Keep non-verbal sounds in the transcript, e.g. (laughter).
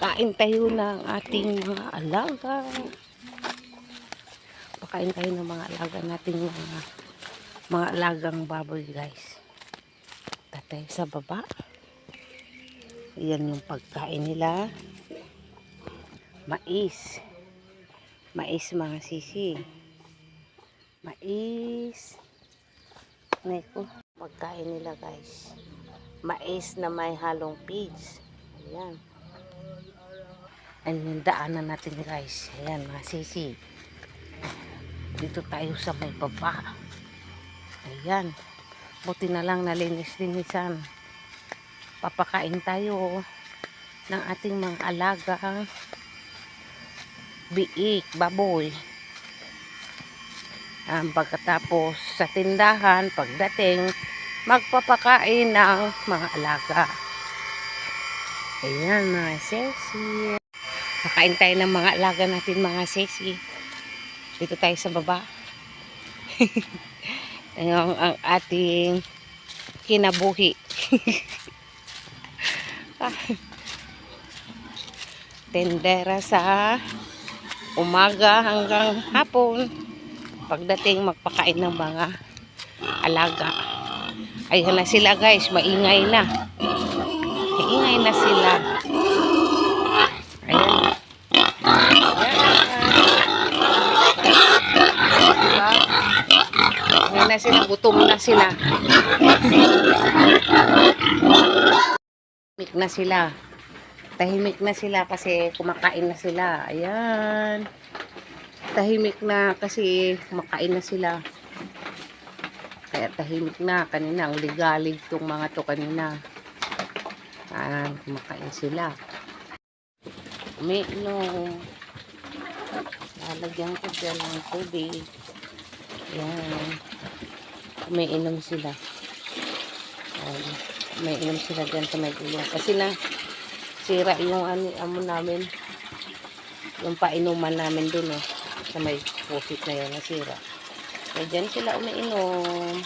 Kain tayo ng ating mga alaga. Pakain tayo ng mga alaga nating mga mga alagang baboy guys. Tatay sa baba. Yan yung pagkain nila. Mais. Mais mga sisi. Mais. Neko. Pagkain nila guys. Mais na may halong pigs. Ayan. Ayan yung daanan natin guys. Ayan mga sisi. Dito tayo sa may baba. Ayan. Buti na lang nalinis-linisan. Papakain tayo ng ating mga alagang biik, baboy. Um, pagkatapos sa tindahan, pagdating, magpapakain ng mga alaga. Ayan mga sesi. Pakain tayo ng mga alaga natin mga sesi. Dito tayo sa baba. (laughs) Ayan ang ating kinabuhi. (laughs) Tendera sa umaga hanggang hapon. Pagdating magpakain ng mga alaga. Ayan na sila guys, maingay na. Maingay na sila. Ayan. Ayan. Ayan na sila, gutom na sila. Tahimik na sila. Tahimik na sila kasi kumakain na sila. Ayan. Tahimik na kasi kumakain na sila. Kaya tahimik na. Kanina, ang ligalig tong mga to kanina. Ayan, kumakain sila. Umiinom. Lalagyan ko dyan ng tubig. Ayan. Umiinom sila. Ayan. Umiinom sila dyan sa may gulong. Kasi na, sira yung ano, amo namin. Yung painuman namin dun, oh. Sa may pusit na yun, nasira. Kaya dyan sila umiinom.